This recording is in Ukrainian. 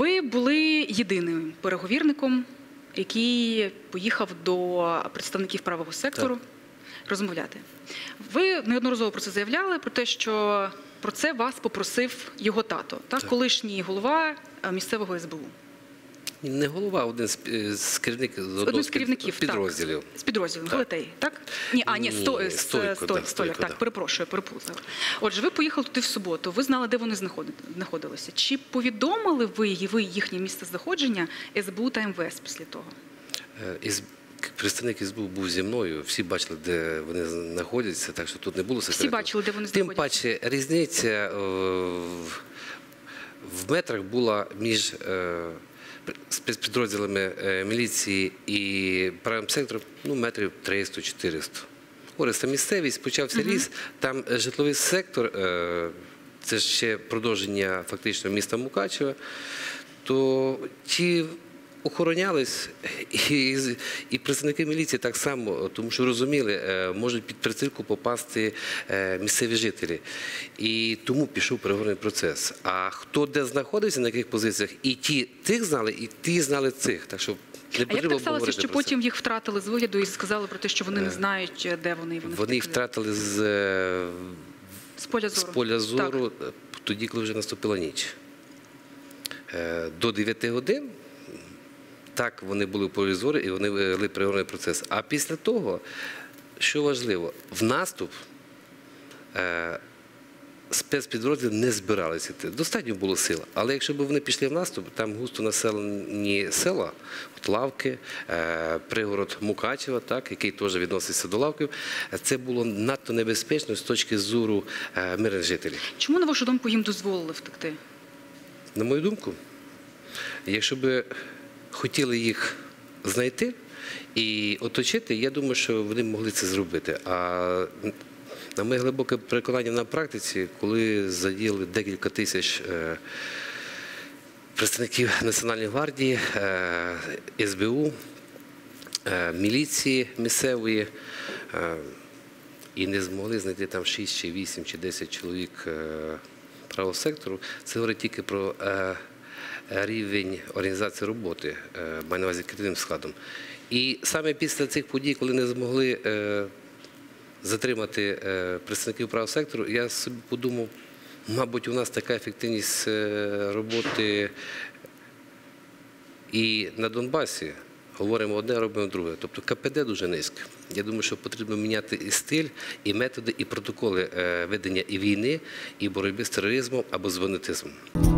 Ви були єдиним переговірником, який поїхав до представників правого сектору розмовляти. Ви неодноразово про це заявляли, про те, що про це вас попросив його тато, так, Так. колишній голова е, місцевого СБУ. Не голова, один з, е, з керівників з одного з керівників підрозділів. Так, з підрозділу Так. Галатей, так? Ні, а ні, Ні, сто, з- Стойко, Столь- да, Стойко, так, да. перепрошую, перепутала. Отже, ви поїхали туди в суботу. Ви знали, де вони знаходилися. Чи повідомили ви, ви їхнє місце знаходження СБУ та МВС після того? Е, Із представник СБУ був зі мною. Всі бачили, де вони знаходяться, так що тут не було секрету. бачили, де вони Тим паче різниця е, в, в метрах була між е, спецпідрозділами е, міліції і правим сектором ну, метрів 300-400. Гориста місцевість, почався ліс, там е, житловий сектор, е, це ще продовження фактично міста Мукачева, то ті охоронялись, і, і представники міліції так само, тому що розуміли, е, можуть під прицілку попасти е, місцеві жителі. І тому пішов переговорний процес. А хто де знаходився, на яких позиціях, і ті тих знали, і ті знали цих. Так що не А як так сталося, що потім їх втратили з вигляду і сказали про те, що вони не знають, де вони і вони, Вони їх втратили з, е, з поля з поля зору е, тоді, коли вже наступила ніч. Е, До 9 годин так вони були в і вони вели переговорний процес. А після того, що важливо, в наступ е, спецпідрозділи не збиралися йти. Достатньо було сил. Але якщо б вони пішли в наступ, там густо населені села, от Лавки, е, пригород Мукачева, так, який теж відноситься до Лавків, це було надто небезпечно з точки зору е, мирних жителів. Чому, на вашу думку, їм дозволили втекти? На мою думку, якщо б хотіли їх знайти і оточити, я думаю, що вони могли це зробити. А на моє глибоке переконання на практиці, коли задіяли декілька тисяч е, представників Національної гвардії, е, СБУ, е, міліції місцевої, і не змогли знайти там 6 чи 8 чи 10 чоловік е, правого сектору, це говорить тільки про рівень організації роботи, е, маю на увазі керівним складом. І саме після цих подій, коли не змогли е, затримати е, представників правого сектору, я собі подумав, мабуть, у нас така ефективність роботи і на Донбасі. Говоримо одне, робимо друге. Тобто КПД дуже низьке. Я думаю, що потрібно міняти і стиль, і методи, і протоколи ведення і війни, і боротьби з тероризмом або з бандитизмом.